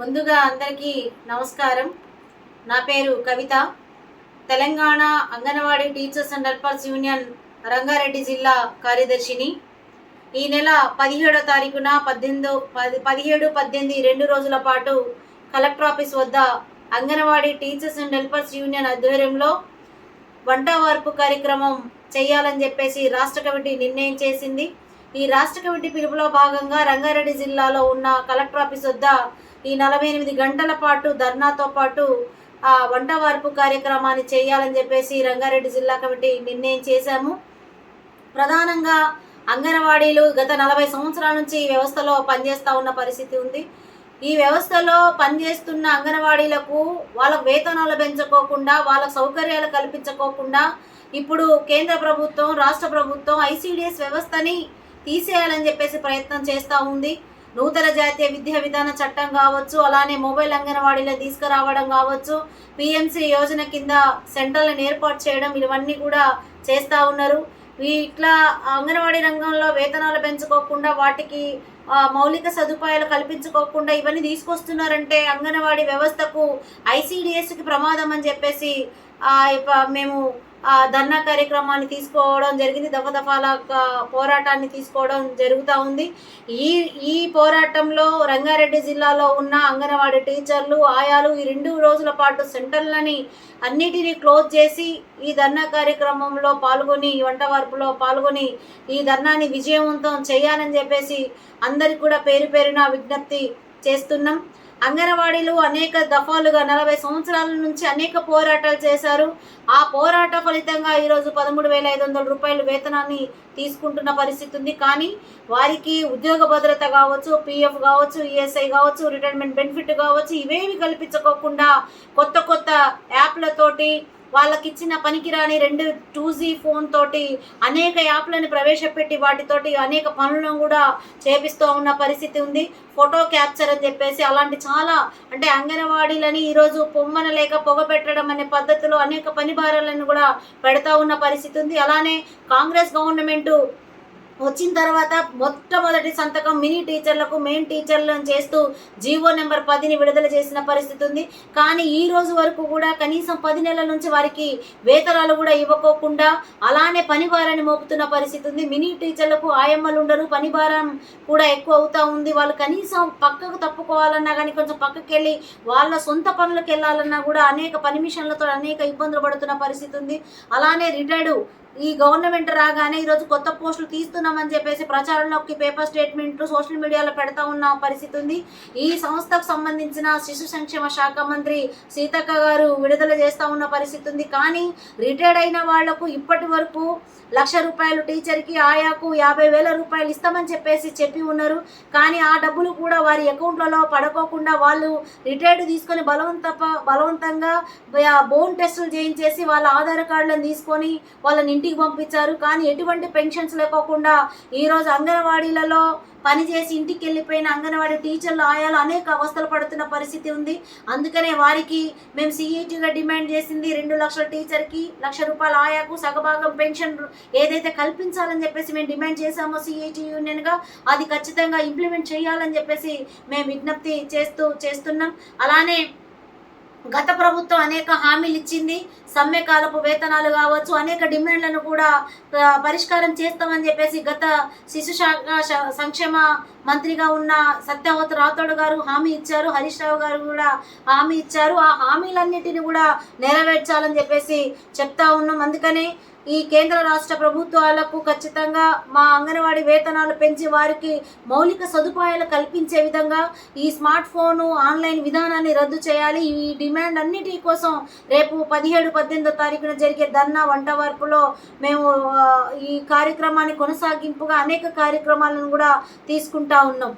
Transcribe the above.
ముందుగా అందరికీ నమస్కారం. నా పేరు Kavitha. Telangana anganwadi teachers and helpers union Rangareddy జిల్లా కార్యదర్శిని. ఈ నెల పదిహేడో తారీఖున పద్దెనిమిదో పది పదిహేడు పద్దెనిమిది రెండు రోజుల పాటు కలెక్టర్ ఆఫీస్ వద్ద anganwadi teachers and helpers union ఆధ్వర్యంలో వంట వార్పు కార్యక్రమం చేయాలని చెప్పేసి రాష్ట్ర కమిటీ నిర్ణయం చేసింది. ఈ రాష్ట్ర కమిటీ పిలుపులో భాగంగా రంగారెడ్డి జిల్లాలో ఉన్న కలెక్టర్ ఆఫీస్ వద్ద ఈ నలభై ఎనిమిది గంటల పాటు ధర్నాతో పాటు ఆ వంట వార్పు కార్యక్రమాన్ని చేయాలని చెప్పేసి రంగారెడ్డి జిల్లా కమిటీ నిర్ణయం చేశాము. ప్రధానంగా అంగన్వాడీలు గత నలభై సంవత్సరాల నుంచి ఈ వ్యవస్థలో పనిచేస్తూ ఉన్న పరిస్థితి ఉంది. ఈ వ్యవస్థలో పనిచేస్తున్న అంగన్వాడీలకు వాళ్ళ వేతనాలు పెంచుకోకుండా వాళ్ళ సౌకర్యాలు కల్పించుకోకుండా ఇప్పుడు కేంద్ర ప్రభుత్వం రాష్ట్ర ప్రభుత్వం ఐసీడిఎస్ వ్యవస్థని తీసేయాలని చెప్పేసి ప్రయత్నం చేస్తూ ఉంది. నూతన జాతీయ విద్యా విధాన చట్టం కావచ్చు అలానే మొబైల్ అంగన్వాడీలో తీసుకురావడం కావచ్చు పిఎంసి యోజన కింద సెంటర్లను ఏర్పాటు చేయడం ఇవన్నీ కూడా చేస్తూ ఉన్నారు. ఇట్లా అంగన్వాడీ రంగంలో వేతనాలు పెంచుకోకుండా వాటికి మౌలిక సదుపాయాలు కల్పించుకోకుండా ఇవన్నీ తీసుకొస్తున్నారంటే అంగన్వాడీ వ్యవస్థకు ఐసీడిఎస్కి ప్రమాదం అని చెప్పేసి మేము ధర్నా కార్యక్రమాన్ని తీసుకోవడం జరిగింది. దఫదఫాల పోరాటాన్ని తీసుకోవడం జరుగుతూ ఉంది. ఈ ఈ పోరాటంలో రంగారెడ్డి జిల్లాలో ఉన్న అంగన్వాడీ టీచర్లు ఆయాలు ఈ రెండు రోజుల పాటు సెంటర్లని అన్నిటినీ క్లోజ్ చేసి ఈ ధర్నా కార్యక్రమంలో పాల్గొని వంట వార్పులో పాల్గొని ఈ ధర్నాన్ని విజయవంతం చేయాలని చెప్పేసి అందరికి కూడా పేరు పేరున విజ్ఞప్తి చేస్తున్నాం. అంగన్వాడీలు అనేక దఫాలుగా నలభై సంవత్సరాల నుంచి అనేక పోరాటాలు చేశారు. ఆ పోరాట ఫలితంగా ఈరోజు పదమూడు వేల ఐదు వందల రూపాయల వేతనాన్ని తీసుకుంటున్న పరిస్థితి ఉంది. కానీ వారికి ఉద్యోగ భద్రత కావచ్చు పిఎఫ్ కావచ్చు ఈఎస్ఐ కావచ్చు రిటైర్మెంట్ బెనిఫిట్ కావచ్చు ఇవేవి కల్పించుకోకుండా కొత్త కొత్త యాప్లతోటి వాళ్ళకి ఇచ్చిన పనికిరాని రెండు టూ జీ ఫోన్ తోటి అనేక యాప్లను ప్రవేశపెట్టి వాటితోటి అనేక పనులను కూడా చేపిస్తూ ఉన్న పరిస్థితి ఉంది. ఫోటో క్యాప్చర్ అని చెప్పేసి అలాంటి చాలా అంటే అంగన్వాడీలని ఈరోజు పొమ్మన లేక పొగ పెట్టడం అనే పద్ధతిలో అనేక పని భారాలను కూడా పెడతా ఉన్న పరిస్థితి ఉంది. అలానే కాంగ్రెస్ గవర్నమెంట్ వచ్చిన తర్వాత మొట్టమొదటి సంతకం మినీ టీచర్లకు మెయిన్ టీచర్లను చేస్తూ జీవో నెంబర్ పదిని విడుదల చేసిన పరిస్థితి ఉంది. కానీ ఈ రోజు వరకు కూడా కనీసం పది నెలల నుంచి వారికి వేతనాలు కూడా ఇవ్వకోకుండా అలానే పని భారాన్ని మోపుతున్న పరిస్థితి ఉంది. మినీ టీచర్లకు ఆయమ్మలు ఉండరు పని భారం కూడా ఎక్కువ అవుతూ ఉంది. వాళ్ళు కనీసం పక్కకు తప్పుకోవాలన్నా కానీ కొంచెం పక్కకి వెళ్ళి వాళ్ళ సొంత పనులకు వెళ్ళాలన్నా కూడా అనేక పని మిషన్లతో అనేక ఇబ్బందులు పడుతున్న పరిస్థితి ఉంది. అలానే రిటైర్డు ఈ గవర్నమెంట్ రాగానే ఈరోజు కొత్త పోస్టులు తీస్తున్నామని చెప్పేసి ప్రచారంలోకి పేపర్ స్టేట్మెంట్లు సోషల్ మీడియాలో పెడతా ఉన్న పరిస్థితి ఉంది. ఈ సంస్థకు సంబంధించిన శిశు సంక్షేమ శాఖ మంత్రి సీతక్క గారు విడుదల చేస్తూ ఉన్న పరిస్థితి ఉంది. కానీ రిటైర్డ్ అయిన వాళ్ళకు ఇప్పటి వరకు లక్ష రూపాయలు టీచర్కి ఆయాకు యాభై వేల రూపాయలు ఇస్తామని చెప్పేసి చెప్పి ఉన్నారు. కానీ ఆ డబ్బులు కూడా వారి అకౌంట్లలో పడుకోకుండా వాళ్ళు రిటైర్డ్ తీసుకొని బలవంత బలవంతంగా బోన్ టెస్టులు చేయించేసి వాళ్ళ ఆధార్ కార్డులను తీసుకొని వాళ్ళని ఇంటికి పంపించారు. కానీ ఎటువంటి పెన్షన్స్ లేకోకుండా ఈరోజు అంగన్వాడీలలో పనిచేసి ఇంటికి వెళ్ళిపోయిన అంగన్వాడీ టీచర్లు ఆయాలు అనేక అవస్థలు పడుతున్న పరిస్థితి ఉంది. అందుకనే వారికి మేము సిఈటీగా డిమాండ్ చేసింది రెండు లక్షల టీచర్కి లక్ష రూపాయల ఆయాకు సగభాగం పెన్షన్ ఏదైతే కల్పించాలని చెప్పేసి మేము డిమాండ్ చేశామో సిఈటీ యూనియన్గా అది ఖచ్చితంగా ఇంప్లిమెంట్ చేయాలని చెప్పేసి మేము విజ్ఞప్తి చేస్తూ చేస్తున్నాం. అలానే గత ప్రభుత్వం అనేక హామీలు ఇచ్చింది. సమ్మె కాలపు వేతనాలు కావచ్చు అనేక డిమాండ్లను కూడా పరిష్కారం చేస్తామని చెప్పేసి గత శిశు శాఖ సంక్షేమ మంత్రిగా ఉన్న సత్యావత రాథోడ్ గారు హామీ ఇచ్చారు హరీష్ రావు గారు కూడా హామీ ఇచ్చారు. ఆ హామీలన్నిటిని కూడా నెరవేర్చాలని చెప్పేసి చెప్తా ఉన్నాం. అందుకనే ఈ కేంద్ర రాష్ట్ర ప్రభుత్వాలకు ఖచ్చితంగా మా అంగన్వాడీ వేతనాలు పెంచి వారికి మౌలిక సదుపాయాలు కల్పించే విధంగా ఈ స్మార్ట్ ఫోను ఆన్లైన్ విధానాన్ని రద్దు చేయాలి. ఈ డిమాండ్ అన్నిటి కోసం రేపు పదిహేడు పద్దెనిమిదో తారీఖున జరిగే ధర్నా వంట వార్పులో మేము ఈ కార్యక్రమాన్ని కొనసాగింపుగా అనేక కార్యక్రమాలను కూడా తీసుకుంటా ఉన్నాం.